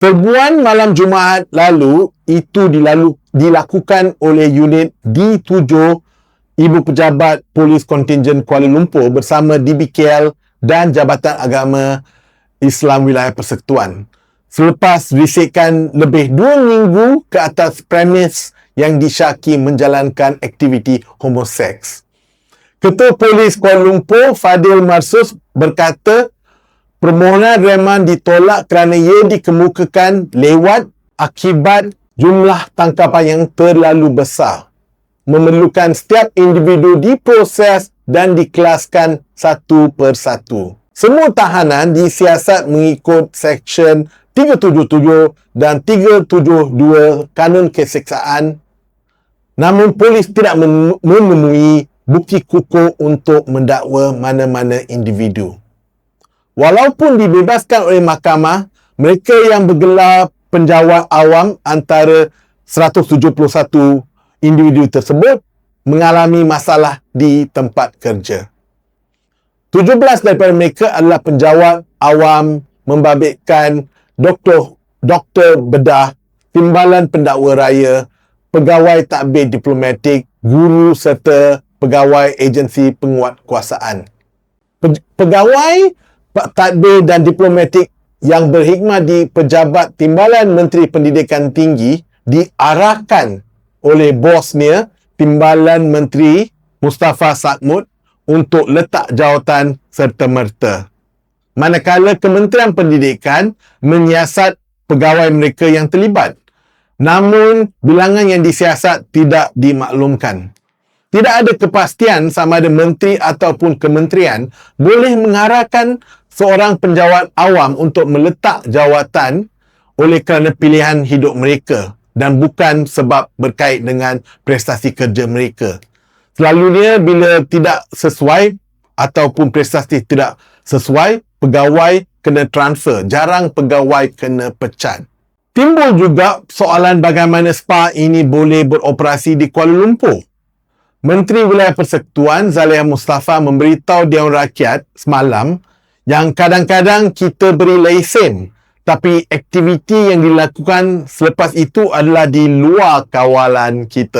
Serbuan malam Jumaat lalu itu dilalu, dilakukan oleh unit D7 Ibu Pejabat Polis Kontingen Kuala Lumpur bersama DBKL dan Jabatan Agama Islam Wilayah Persekutuan. Selepas bisikan lebih dua minggu ke atas premis yang disyaki menjalankan aktiviti homoseks. Ketua Polis Kuala Lumpur Fadil Marsus berkata permohonan reman ditolak kerana ia dikemukakan lewat akibat jumlah tangkapan yang terlalu besar. Memerlukan setiap individu diproses dan dikelaskan satu persatu. Semua tahanan disiasat mengikut Seksyen 377 dan 372 Kanun Keseksaan namun polis tidak menemui bukti kukuh untuk mendakwa mana-mana individu. Walaupun dibebaskan oleh mahkamah, mereka yang bergelar penjawat awam antara 171 individu tersebut mengalami masalah di tempat kerja. 17 daripada mereka adalah penjawat awam membabitkan doktor doktor bedah, timbalan pendakwa raya, pegawai takbir diplomatik, guru serta pegawai agensi penguat kuasaan. Pegawai tadbir dan diplomatik yang berhikmat di Pejabat Timbalan Menteri Pendidikan Tinggi diarahkan oleh bosnya Timbalan Menteri Mustafa Satmud untuk letak jawatan serta-merta. Manakala Kementerian Pendidikan menyiasat pegawai mereka yang terlibat. Namun, bilangan yang disiasat tidak dimaklumkan. Tidak ada kepastian sama ada menteri ataupun kementerian boleh mengarahkan seorang penjawat awam untuk meletak jawatan oleh kerana pilihan hidup mereka dan bukan sebab berkait dengan prestasi kerja mereka. Selalunya bila tidak sesuai ataupun prestasi tidak sesuai, pegawai kena transfer. Jarang pegawai kena pecat. Timbul juga soalan bagaimana SPA ini boleh beroperasi di Kuala Lumpur. Menteri Wilayah Persekutuan Zaliah Mustafa memberitahu Dewan Rakyat semalam yang kadang-kadang kita beri lesen tapi aktiviti yang dilakukan selepas itu adalah di luar kawalan kita.